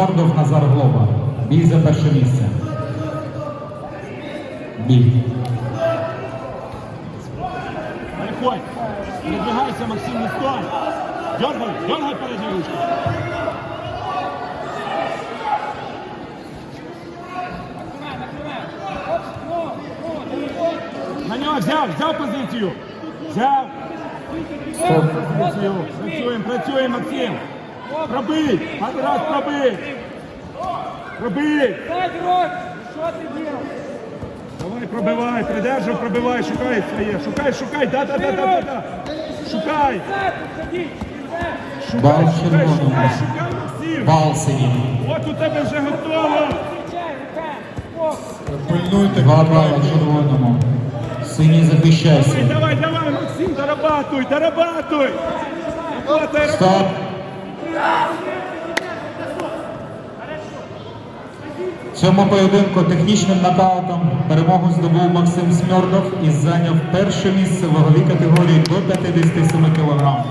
Смордов, Назар Глоба. Бій за перше місце. Бій. Переходь. Передвигайся, Максим, не стой. Дергай, дергай передню ручку. На нього взяв, взяв позицію. Взяв. Працюємо, працюємо, Максим. Раз дроть! Что ты делаешь? Давай, пробивай, придержуй, пробивай, шукай своє. Шукай, шукай, да, да, да, да, да. Шукай. Шукай, шукай, шукай, шукай, Максим. Бал синім. От у тебе вже готово. Пильнуйте, Два бала червоному. Синій захищайся. Давай, давай, давай, Максим, дорабатуй, дорабатуй. Работай, Стоп. В цьому поєдинку технічним нокаутом перемогу здобув Максим Смьордов і зайняв перше місце в ваговій категорії до 57 кг.